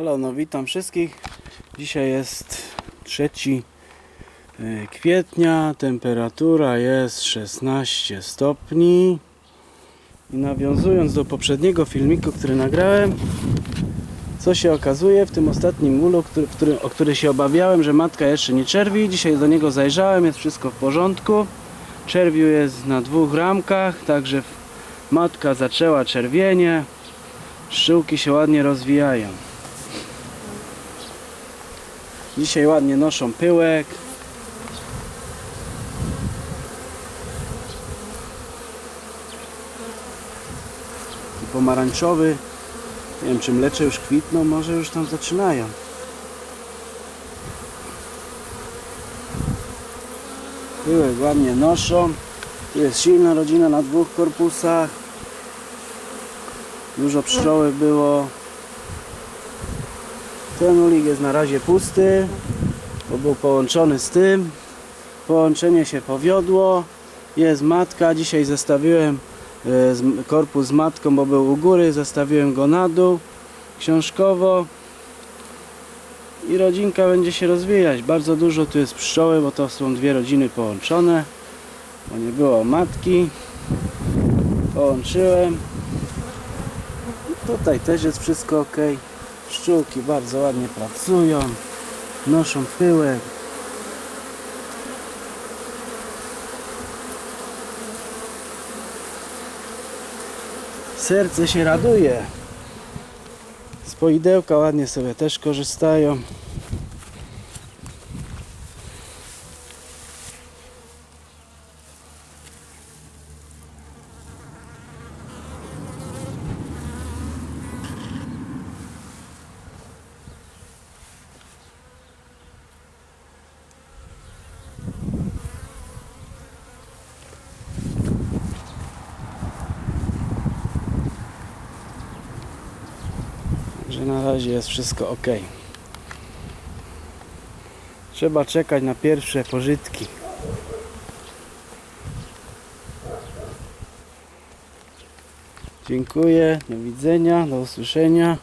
Halo, no witam wszystkich. Dzisiaj jest 3 y, kwietnia, temperatura jest 16 stopni. I nawiązując do poprzedniego filmiku, który nagrałem, co się okazuje w tym ostatnim ulu, który, w którym, o który się obawiałem, że matka jeszcze nie czerwi. Dzisiaj do niego zajrzałem, jest wszystko w porządku. Czerwiu jest na dwóch ramkach, także matka zaczęła czerwienie. Szczyłki się ładnie rozwijają. Dzisiaj ładnie noszą pyłek. Pomarańczowy. Nie wiem czy mlecze już kwitną, może już tam zaczynają. Pyłek ładnie noszą. Tu jest silna rodzina na dwóch korpusach. Dużo pszczoły było. Ten ulik jest na razie pusty, bo był połączony z tym. Połączenie się powiodło. Jest matka. Dzisiaj zestawiłem e, korpus z matką, bo był u góry. Zestawiłem go na dół książkowo. I rodzinka będzie się rozwijać. Bardzo dużo tu jest pszczoły, bo to są dwie rodziny połączone. Bo nie było matki. Połączyłem. Tutaj też jest wszystko ok. Pszczółki bardzo ładnie pracują, noszą pyłek. Serce się raduje. Z poidełka ładnie sobie też korzystają. Że na razie jest wszystko ok. Trzeba czekać na pierwsze pożytki. Dziękuję, do widzenia, do usłyszenia.